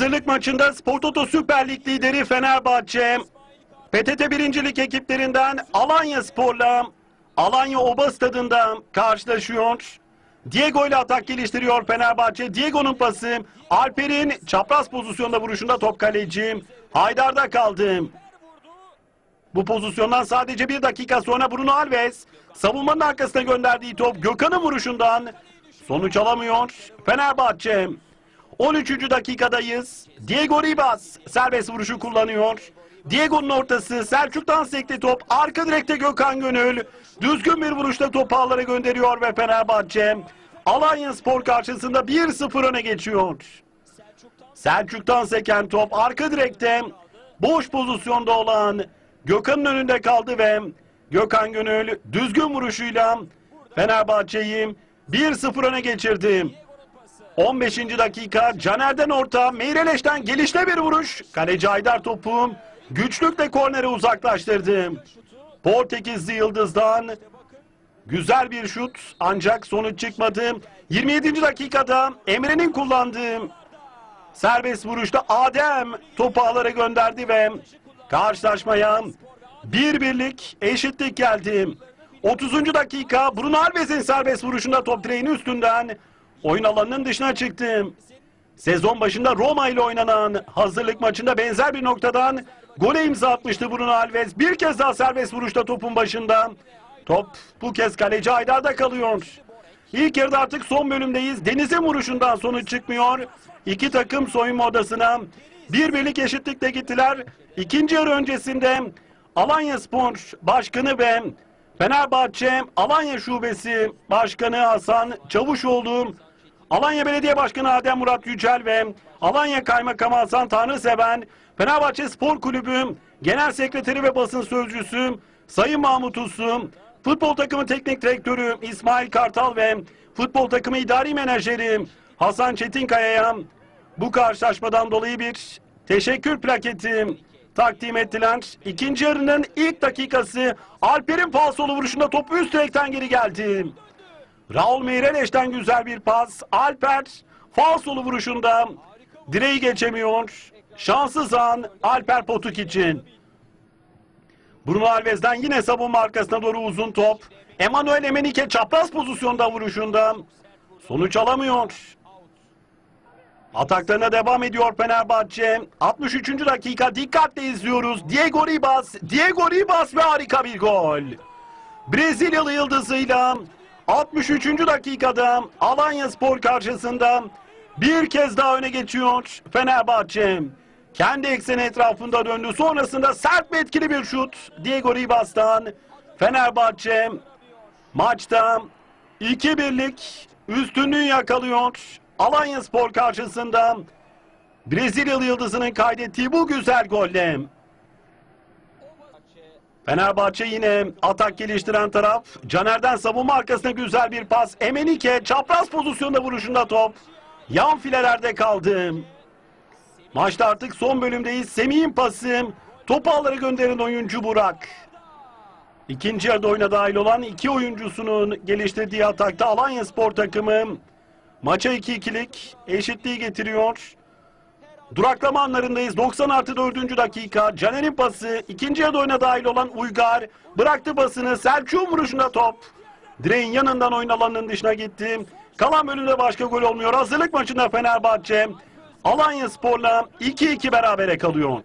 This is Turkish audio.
Hazırlık maçında Spor Toto Süper Lig lideri Fenerbahçe, PTT birincilik ekiplerinden Alanya Spor'la Alanya Oba Stadında karşılaşıyor. Diego ile atak geliştiriyor Fenerbahçe. Diego'nun pası Alper'in çapraz pozisyonda vuruşunda top kaleci. Haydar'da kaldı. Bu pozisyondan sadece bir dakika sonra Bruno Alves savunmanın arkasına gönderdiği top Gökhan'ın vuruşundan sonuç alamıyor. Fenerbahçe 13. dakikadayız. Diego Ribas serbest vuruşu kullanıyor. Diego'nun ortası Selçuk'tan sekti top. Arka direkte Gökhan Gönül. Düzgün bir vuruşla topu ağlara gönderiyor ve Fenerbahçe Alanya Spor karşısında 1-0 öne geçiyor. Selçuk'tan seken top arka direkte boş pozisyonda olan Gökhan'ın önünde kaldı ve Gökhan Gönül düzgün vuruşuyla Fenerbahçe'yi 1-0 öne geçirdi. 15. dakika Caner'den orta, Meyreleş'ten gelişte bir vuruş. Kaleci Aydar topu güçlükle kornere uzaklaştırdı. Portekizli Yıldız'dan güzel bir şut ancak sonuç çıkmadı. 27. dakikada Emre'nin kullandığı serbest vuruşta Adem topu ağlara gönderdi ve karşılaşmaya bir birlik eşitlik geldi. 30. dakika Bruno Alves'in serbest vuruşunda top direğin üstünden oyun alanının dışına çıktı. Sezon başında Roma ile oynanan hazırlık maçında benzer bir noktadan gole imza atmıştı Bruno Alves. Bir kez daha serbest vuruşta topun başında. Top bu kez kaleci Aydar'da kalıyor. İlk yarıda artık son bölümdeyiz. Deniz'in vuruşundan sonuç çıkmıyor. İki takım soyunma odasına bir birlik eşitlikle gittiler. İkinci yarı öncesinde Alanya Spor Başkanı ve Fenerbahçe Alanya Şubesi Başkanı Hasan Çavuşoğlu, Alanya Belediye Başkanı Adem Murat Yücel ve Alanya Kaymakamı Hasan Tanrıseven, Fenerbahçe Spor Kulübü Genel Sekreteri ve Basın Sözcüsü Sayın Mahmut Uslu, Futbol takımı teknik direktörü İsmail Kartal ve futbol takımı idari menajeri Hasan Çetinkaya'ya bu karşılaşmadan dolayı bir teşekkür plaketi takdim ettiler. İkinci yarının ilk dakikası Alper'in falsolu vuruşunda topu üst direkten geri geldi. Raul Meireles güzel bir pas. Alper falsolu vuruşunda direği geçemiyor. Şanssız an Alper Potuk için. Bruno Alves'den yine savunma arkasına doğru uzun top. Emanuel Emenike çapraz pozisyonda vuruşunda sonuç alamıyor. Ataklarına devam ediyor Fenerbahçe. 63. dakika dikkatle izliyoruz. Diego Ribas, Diego Ribas ve harika bir gol. Brezilyalı yıldızıyla 63. dakikada Alanya Spor karşısında bir kez daha öne geçiyor Fenerbahçe. Kendi ekseni etrafında döndü. Sonrasında sert ve etkili bir şut Diego Ribas'tan. Fenerbahçe maçta 2-1'lik üstünlüğü yakalıyor. Alanya Spor karşısında Brezilyalı yıldızının kaydettiği bu güzel golle. Fenerbahçe yine atak geliştiren taraf. Caner'den savunma arkasına güzel bir pas. Emenike çapraz pozisyonda vuruşunda top. Yan filelerde kaldı. Maçta artık son bölümdeyiz. Semih'in pası. Topu ağlara gönderen oyuncu Burak. İkinci yarıda oyuna dahil olan iki oyuncusunun geliştirdiği atakta Alanya Spor takımı maça 2-2'lik eşitliği getiriyor. Duraklama anlarındayız. 90 artı 4. dakika. Caner'in pası. ikinci yarıda oyuna dahil olan Uygar. Bıraktı pasını. Selçuk'un vuruşunda top. Direğin yanından oyun alanının dışına gitti. Kalan bölümde başka gol olmuyor. Hazırlık maçında Fenerbahçe Alanya Spor'la 2-2 berabere kalıyor.